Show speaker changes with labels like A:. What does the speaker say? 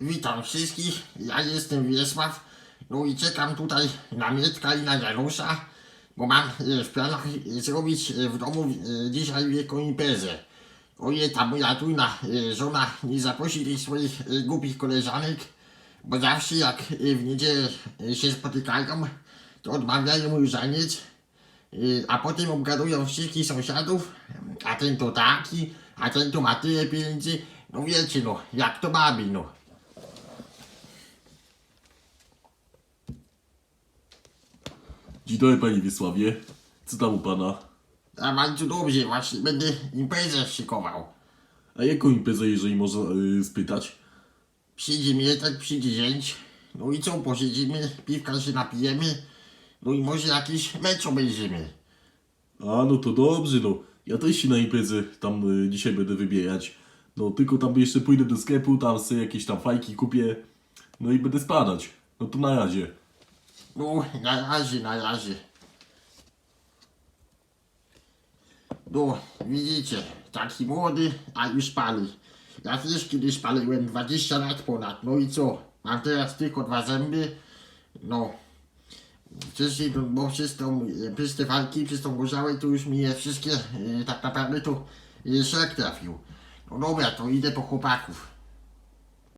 A: Witam wszystkich, ja jestem Wiesław. No i czekam tutaj na Mietka i na Janusza, bo mam e, w planach e, zrobić e, w domu dzisiaj wielką imprezę. Oje, ta moja tujna żona nie zaprosi tych swoich głupich koleżanek, bo zawsze jak w niedzielę się spotykają, to odmawiają mój żaniec, a potem obgadują wszystkich sąsiadów, a ten to taki, a ten to ma tyle pieniędzy. No wiecie no, jak to babi no.
B: Dzień dobry panie Wiesławie. Co tam u pana?
A: A bardzo dobrze, właśnie będę imprezę szykował.
B: A jaką imprezę, jeżeli można y, spytać?
A: Przyjdzie Mietek, przyjdzie zięć. No i co, posiedzimy, piwka się napijemy. No i może jakiś mecz obejrzymy.
B: A no to dobrze, no. Ja też się na imprezę tam y, dzisiaj będę wybierać. No tylko tam jeszcze pójdę do sklepu, tam sobie jakieś tam fajki kupię. No i będę spadać. No to na razie.
A: No, na razie, na razie. No, widzicie, taki młody, a już pali. Ja też kiedyś paliłem 20 lat ponad, no i co? Mam teraz tylko dwa zęby, no. Wcześniej, bo przez, tą, przez te walki, przez tą gorzałę, to już mi je wszystkie, e, tak naprawdę to e, szlak trafił. No dobra, to idę po chłopaków.